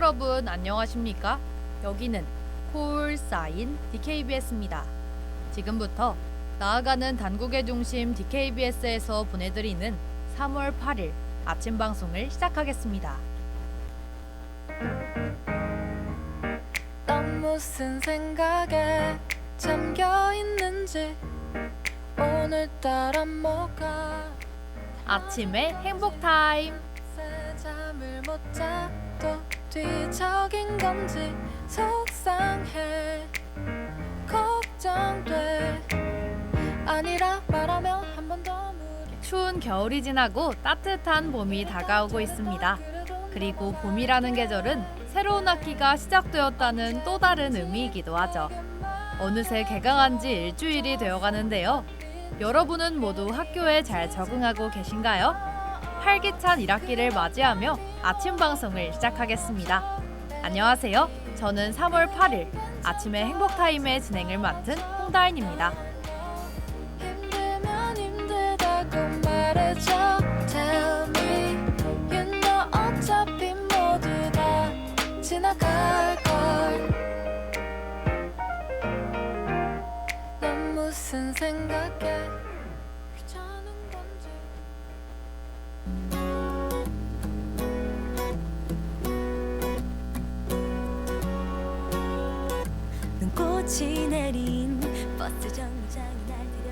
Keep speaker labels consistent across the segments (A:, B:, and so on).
A: 여러분 안녕하십니까? 여기는 콜 사인 DKBS입니다. 지금부터 나아가는 단국의 중심 DKBS에서 보내드리는 3월 8일 아침 방송을 시작하겠습니다.
B: 난 무슨 생각에 잠겨 있는지 오늘따라 뭐가
A: 아침의 행복 타임.
B: 새 잠을 못 자도 뒤척인 건지 속상해 걱정돼 아니라 말하면 한 번더 무리
A: 추운 겨울이 지나고 따뜻한 봄이 다가오고 있습니다. 그리고 봄이라는 계절은 새로운 학기가 시작되었다는 또 다른 의미이기도 하죠. 어느새 개강한 지 일주일이 되어 가는데요. 여러분은 모두 학교에 잘 적응하고 계신가요? 활기찬 1학기를 맞이하며 아침 방송을 시작하겠습니다. 안녕하세요. 저는 3월 8일 아침의 행복타임의 진행을 맡은 홍다인입니다.
B: 힘들면 힘들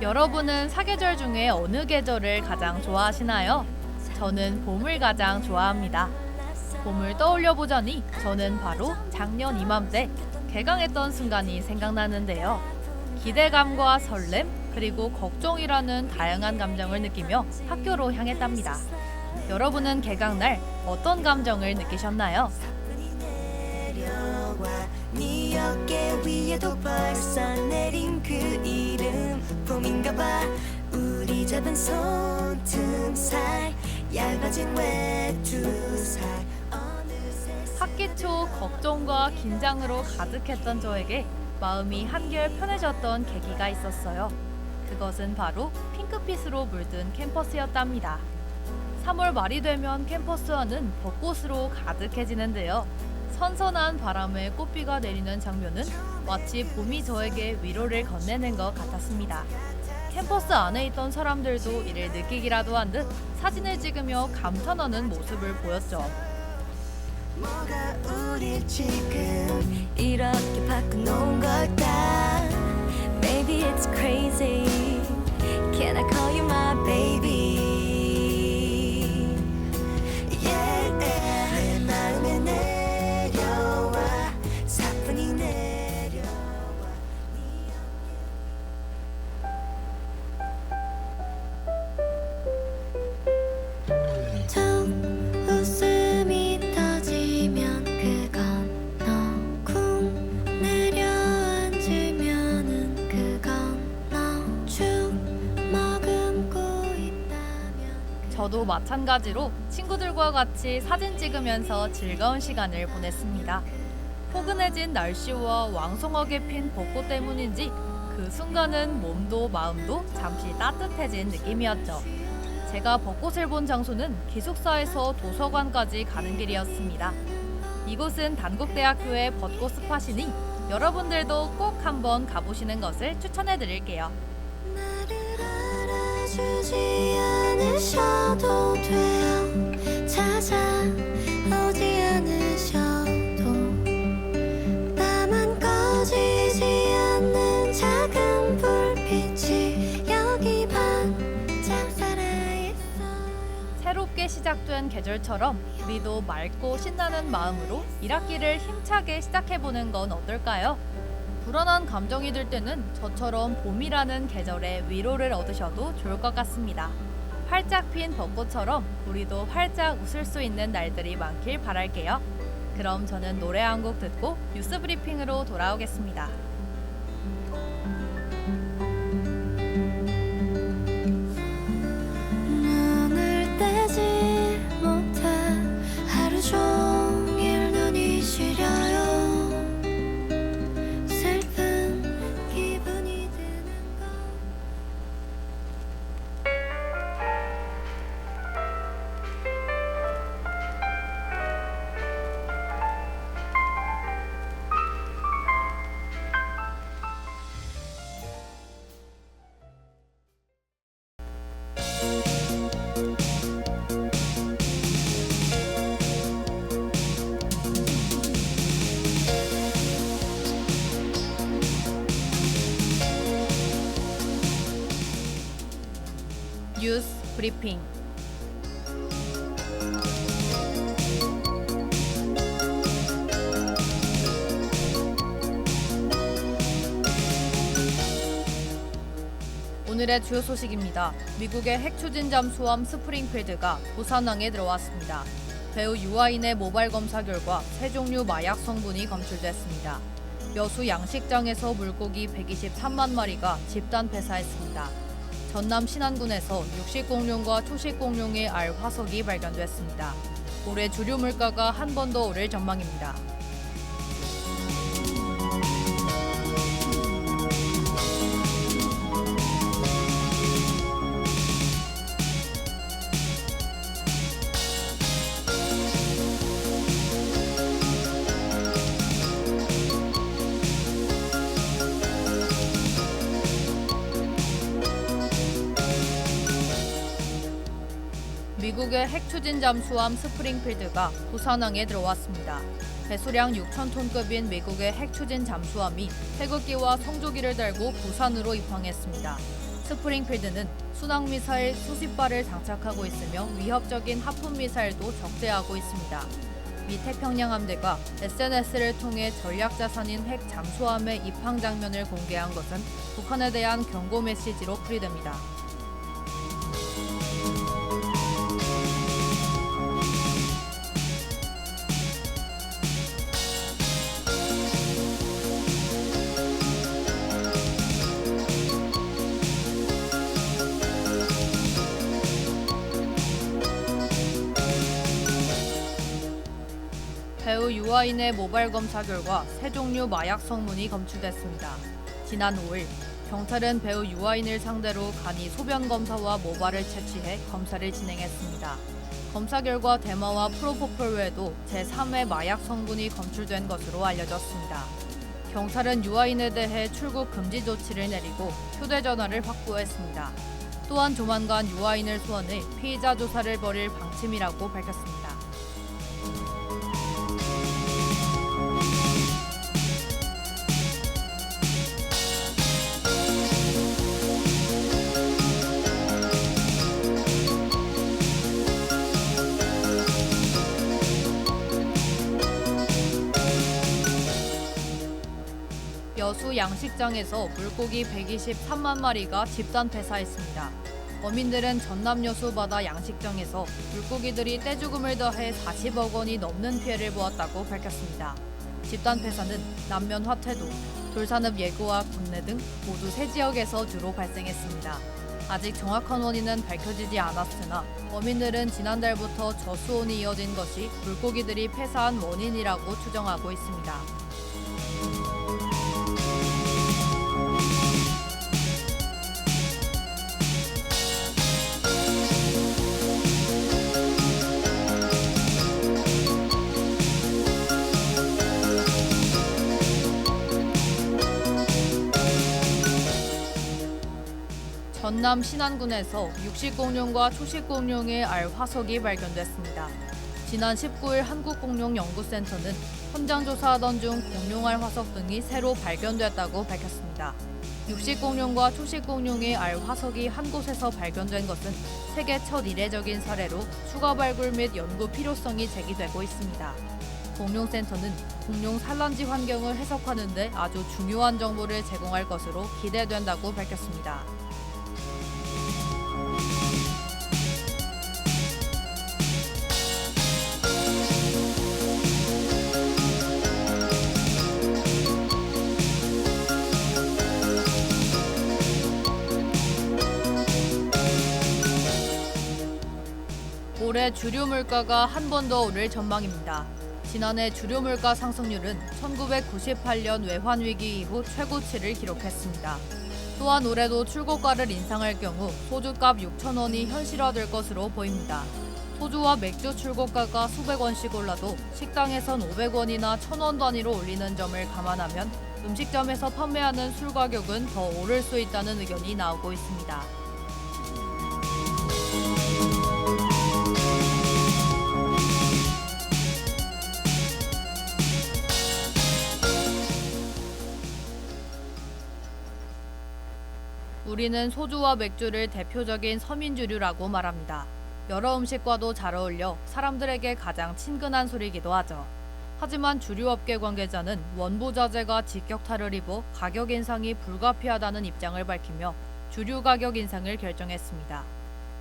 A: 여러분은 사계절 중에 어느 계절을 가장 좋아하시나요? 저는 봄을 가장 좋아합니다. 봄을 떠올려 보자니 저는 바로 작년 이맘때 개강했던 순간이 생각나는데요. 기대감과 설렘 그리고 걱정이라는 다양한 감정을 느끼며 학교로 향했답니다. 여러분은 개강 날 어떤 감정을 느끼셨나요?
C: 내려와 네 어깨 위에도 벌써 내린 그 이름 봄인가 봐 우리 잡은 손등 사이 얇아진 외투살
A: 학기 초 걱정과 긴장으로 가득했던 저에게 마음이 한결 편해졌던 계기가 있었어요. 그것은 바로 핑크빛으로 물든 캠퍼스였답니다. 3월 말이 되면 캠퍼스와는 벚꽃으로 가득해지는데요. 선선한 바람에 꽃비가 내리는 장면은 마치 봄이 저에게 위로를 건네는 것 같았습니다. 캠퍼스 안에 있던 사람들도 이를 느끼기라도 한 듯 사진을 찍으며 감탄하는 모습을 보였죠.
C: Maybe it's crazy Can I call you my baby
A: 마찬가지로 친구들과 같이 사진 찍으면서 즐거운 시간을 보냈습니다. 포근해진 날씨와 왕성하게 핀 벚꽃 때문인지 그 순간은 몸도 마음도 잠시 따뜻해진 느낌이었죠. 제가 벚꽃을 본 장소는 기숙사에서 도서관까지 가는 길이었습니다. 이곳은 단국대학교의 벚꽃 스팟이니 여러분들도 꼭 한번 가보시는 것을 추천해 드릴게요. 새롭게 시작된 계절처럼 우리도 맑고 신나는 마음으로 1학기를 힘차게 시작해보는 건 어떨까요? 불안한 감정이 들 때는 저처럼 봄이라는 계절에 위로를 얻으셔도 좋을 것 같습니다. 활짝 핀 벚꽃처럼 우리도 활짝 웃을 수 있는 날들이 많길 바랄게요. 그럼 저는 노래 한 곡 듣고 뉴스 브리핑으로 돌아오겠습니다. 브리핑. 오늘의 주요 소식입니다. 미국의 핵 추진 잠수함 스프링필드가 부산항에 들어왔습니다. 배우 유아인의 모발 검사 결과 세 종류 마약 성분이 검출됐습니다. 여수 양식장에서 물고기 123만 마리가 집단 폐사했습니다. 전남 신안군에서 육식 공룡과 초식 공룡의 알 화석이 발견됐습니다. 올해 주류 물가가 한 번 더 오를 전망입니다. 미국의 핵 추진 잠수함 스프링필드가 부산항에 들어왔습니다. 배수량 6,000톤급인 미국의 핵 추진 잠수함이 태극기와 성조기를 달고 부산으로 입항했습니다. 스프링필드는 순항 미사일 수십 발을 장착하고 있으며 위협적인 하품 미사일도 적재하고 있습니다. 미 태평양 함대가 SNS를 통해 전략 자산인 핵 잠수함의 입항 장면을 공개한 것은 북한에 대한 경고 메시지로 풀이됩니다. 배우 유아인의 모발 검사 결과 세 종류 마약 성분이 검출됐습니다. 지난 5일 경찰은 배우 유아인을 상대로 간이 소변 검사와 모발을 채취해 검사를 진행했습니다. 검사 결과 대마와 프로포폴 외에도 제3의 마약 성분이 검출된 것으로 알려졌습니다. 경찰은 유아인에 대해 출국 금지 조치를 내리고 휴대전화를 확보했습니다. 또한 조만간 유아인을 소환해 피의자 조사를 벌일 방침이라고 밝혔습니다. 여수 양식장에서 물고기 123만 마리가 집단 폐사했습니다. 어민들은 전남 여수 바다 양식장에서 물고기들이 떼죽음을 더해 40억 원이 넘는 피해를 보았다고 밝혔습니다. 집단 폐사는 남면 화태도, 돌산읍 예구와 군내 등 모두 세 지역에서 주로 발생했습니다. 아직 정확한 원인은 밝혀지지 않았으나 어민들은 지난달부터 저수온이 이어진 것이 물고기들이 폐사한 원인이라고 추정하고 있습니다. 전남 신안군에서 육식공룡과 초식공룡의 알 화석이 발견됐습니다. 지난 19일 한국공룡연구센터는 현장 조사하던 중 공룡알 화석 등이 새로 발견됐다고 밝혔습니다. 육식공룡과 초식공룡의 알 화석이 한 곳에서 발견된 것은 세계 첫 이례적인 사례로 추가 발굴 및 연구 필요성이 제기되고 있습니다. 공룡센터는 공룡 산란지 환경을 해석하는 데 아주 중요한 정보를 제공할 것으로 기대된다고 밝혔습니다. 올해 주류 물가가 한 번 더 오를 전망입니다. 지난해 주류 물가 상승률은 1998년 외환 위기 이후 최고치를 기록했습니다. 또한 올해도 출고가를 인상할 경우 소주값 6천 원이 현실화될 것으로 보입니다. 소주와 맥주 출고가가 수백 원씩 올라도 식당에선 500원이나 1000원 단위로 올리는 점을 감안하면 음식점에서 판매하는 술 가격은 더 오를 수 있다는 의견이 나오고 있습니다. 우리 우리는 소주와 맥주를 대표적인 서민주류라고 말합니다. 여러 음식과도 잘 어울려 사람들에게 가장 친근한 술이기도 하죠. 하지만 주류업계 관계자는 원부 자재가 직격탄을 입어 가격 인상이 불가피하다는 입장을 밝히며 주류 가격 인상을 결정했습니다.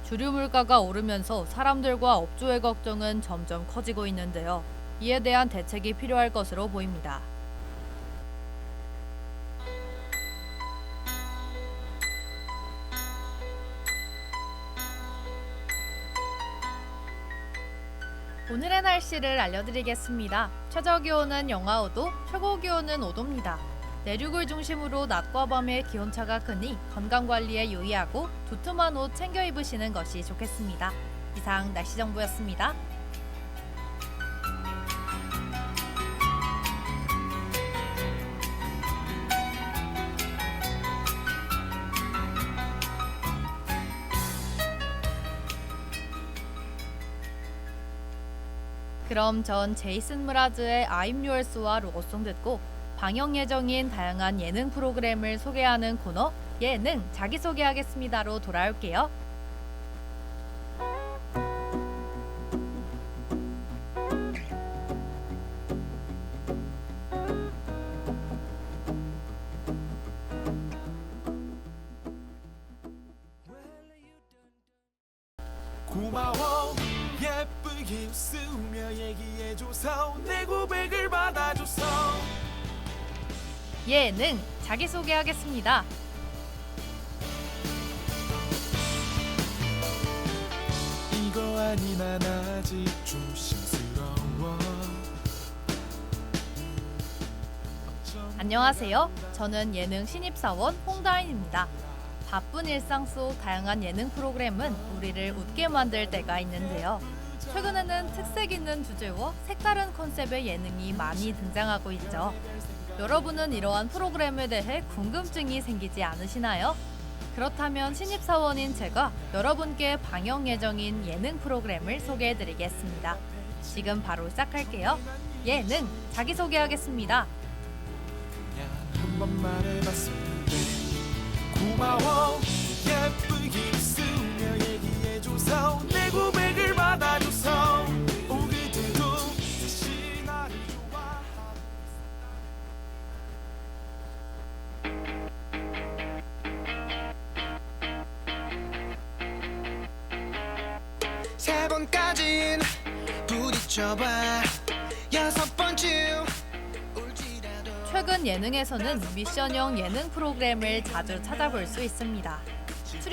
A: 주류 물가가 오르면서 사람들과 업주의 걱정은 점점 커지고 있는데요. 이에 대한 대책이 필요할 것으로 보입니다. 날씨를 알려드리겠습니다. 최저 기온은 영하 5도, 최고 기온은 5도입니다. 내륙을 중심으로 낮과 밤의 기온차가 크니 건강 관리에 유의하고 두툼한 옷 챙겨 입으시는 것이 좋겠습니다. 이상 날씨 정보였습니다. 그럼 전 제이슨 무라즈의 I'm Yours와 로고송 듣고 방영 예정인 다양한 예능 프로그램을 소개하는 코너 예능 자기소개하겠습니다로 돌아올게요.
D: 고마워 웃으며 얘기해줘서 내 고백을 받아줘서
A: 예능 자기소개하겠습니다.
D: 이거 아니 난 아직 조심스러워
A: 안녕하세요. 저는 예능 신입사원 홍다인입니다. 바쁜 일상 속 다양한 예능 프로그램은 우리를 웃게 만들 때가 있는데요. 최근에는 특색 있는 주제와 색다른 컨셉의 예능이 많이 등장하고 있죠. 여러분은 이러한 프로그램에 대해 궁금증이 생기지 않으시나요? 그렇다면 신입사원인 제가 여러분께 방영 예정인 예능 프로그램을 소개해드리겠습니다. 지금 바로 시작할게요. 예능 자기소개하겠습니다.
D: 고마워 웃으며
A: 최근 예능에서는 미션형 예능 프로그램을 자주 찾아볼 수 있습니다.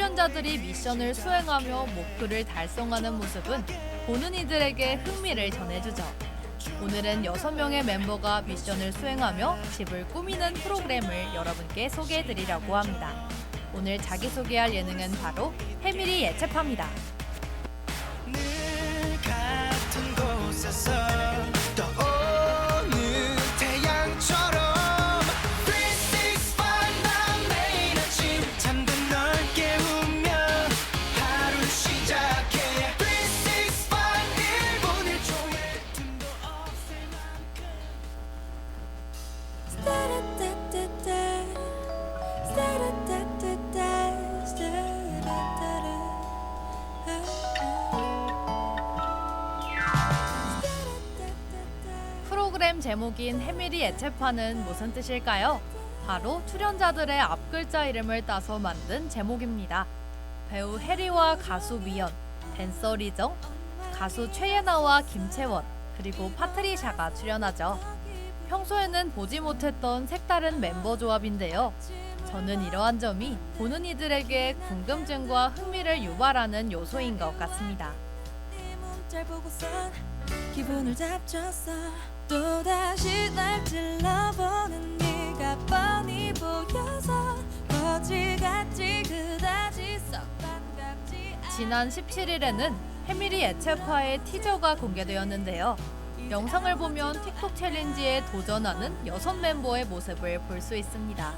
A: 출연자들이 미션을 수행하며 목표를 달성하는 모습은 보는 이들에게 흥미를 전해주죠. 오늘은 6명의 멤버가 미션을 수행하며 집을 꾸미는 프로그램을 여러분께 소개해드리려고 합니다. 오늘 자기소개할 예능은 바로 해밀이 예체파입니다. 제목인 해밀이 예체파는 무슨 뜻일까요? 바로 출연자들의 앞글자 이름을 따서 만든 제목입니다. 배우 해리와 가수 미연, 댄서 리정, 가수 최예나와 김채원, 그리고 파트리샤가 출연하죠. 평소에는 보지 못했던 색다른 멤버 조합인데요. 저는 이러한 점이 보는 이들에게 궁금증과 흥미를 유발하는 요소인 것 같습니다.
B: 또다시 날 찔러보는 네가 뻔히 보여서 거지같이 그다지 썩 반갑지
A: 지난 17일에는 해밀이 예체파의 티저가 공개되었는데요. 영상을 보면 틱톡 챌린지에 도전하는 여섯 멤버의 모습을 볼 수 있습니다.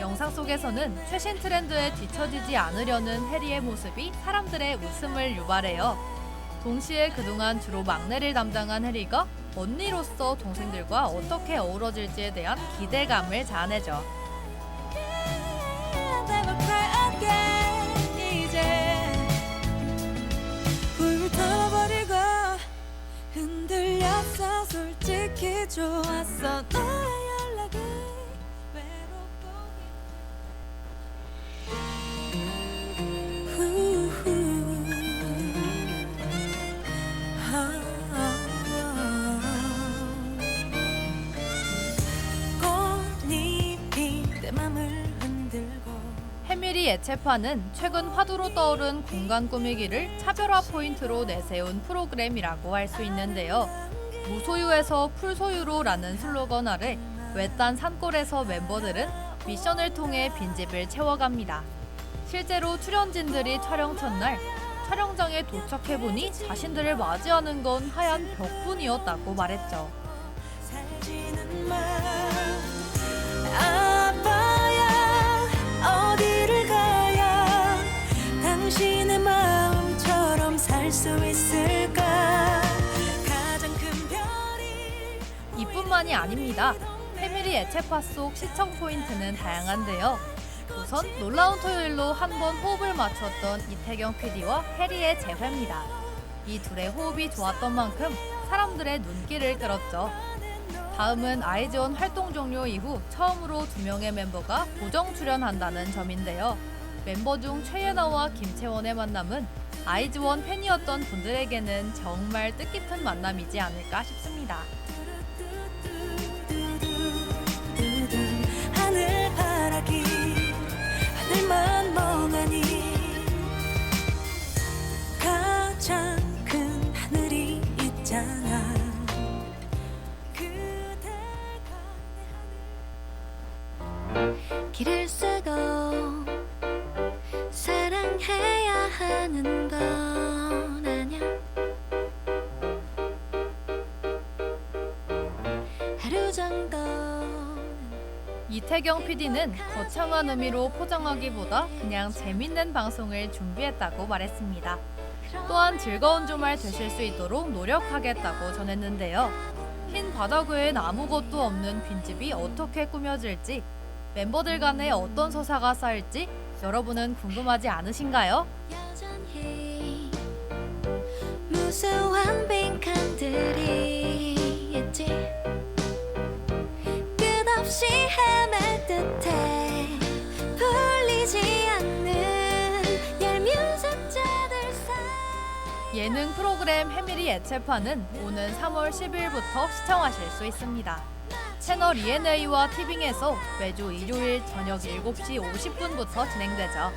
A: 영상 속에서는 최신 트렌드에 뒤처지지 않으려는 해리의 모습이 사람들의 웃음을 유발해요. 동시에 그동안 주로 막내를 담당한 해리가 언니로서 동생들과 어떻게 어우러질지에 대한 기대감을 자아내죠.
C: 흔들렸어. 솔직히 좋았어. 나의 이
A: 예체파는 최근 화두로 떠오른 공간 꾸미기를 차별화 포인트로 내세운 프로그램이라고 할 수 있는데요. 무소유에서 풀소유로라는 슬로건 아래 외딴 산골에서 멤버들은 미션을 통해 빈집을 채워갑니다. 실제로 출연진들이 촬영 첫날 촬영장에 도착해보니 자신들을 맞이하는 건 하얀 벽뿐이었다고 말했죠. 뿐만이 아닙니다. 패밀리 애체파 속 시청 포인트는 다양한데요. 우선 놀라운 토요일로 한 번 호흡을 맞췄던 이태경 PD와 해리의 재회입니다. 이 둘의 호흡이 좋았던 만큼 사람들의 눈길을 끌었죠. 다음은 아이즈원 활동 종료 이후 처음으로 두 명의 멤버가 고정 출연한다는 점인데요. 멤버 중 최예나와 김채원의 만남은 아이즈원 팬이었던 분들에게는 정말 뜻깊은 만남이지 않을까 싶습니다.
C: 하늘만 멍하니 가장 큰 하늘이 있잖아. 그대가 내 하늘. 길을 쓰고 사랑해야 하는 건 아냐 하루 정도는
A: 이태경 PD는 거창한 의미로 포장하기보다 그냥 재밌는 방송을 준비했다고 말했습니다. 또한 즐거운 주말 되실 수 있도록 노력하겠다고 전했는데요. 흰 바닥 외엔 아무것도 없는 빈집이 어떻게 꾸며질지 멤버들 간에 어떤 서사가 쌓일지 여러분은 궁금하지 않으신가요?
C: 무수한 빈칸들이 있지 끝없이 헤맬 듯해 풀리지 않는 얄미운 숫자들 사이
A: 예능 프로그램 해밀이 애체파는 오는 3월 10일부터 시청하실 수 있습니다. 채널 ENA와 티빙에서 매주 일요일 저녁 7시 50분부터 진행되죠.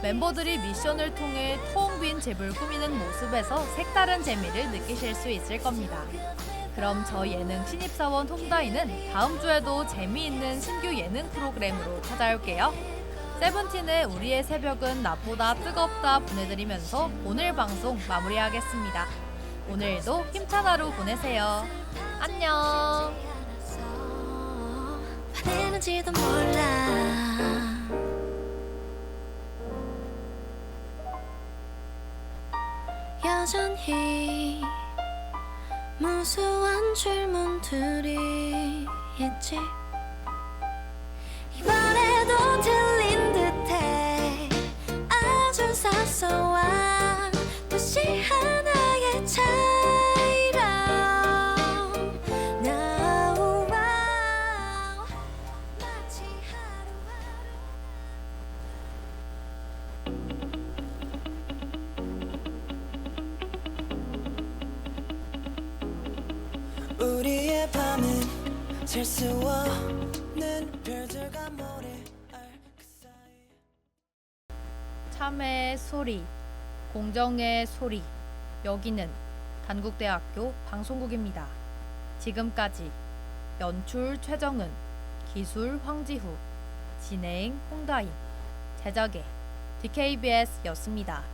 A: 멤버들이 미션을 통해 텅빈 집을 꾸미는 모습에서 색다른 재미를 느끼실 수 있을 겁니다. 그럼 저 예능 신입사원 홍다이는 다음 주에도 재미있는 신규 예능 프로그램으로 찾아올게요. 세븐틴의 우리의 새벽은 낮보다 뜨겁다 보내드리면서 오늘 방송 마무리하겠습니다. 오늘도 힘찬 하루 보내세요. 안녕.
C: 화내는지도 몰라 여전히 무수한 질문들이 있지? 이번에도 들린 듯해 아주 사소한
E: 그
A: 참의 소리, 공정의 소리. 여기는 단국대학교 방송국입니다. 지금까지 연출 최정은, 기술 황지후, 진행 홍다인, 제작의 DKBS였습니다.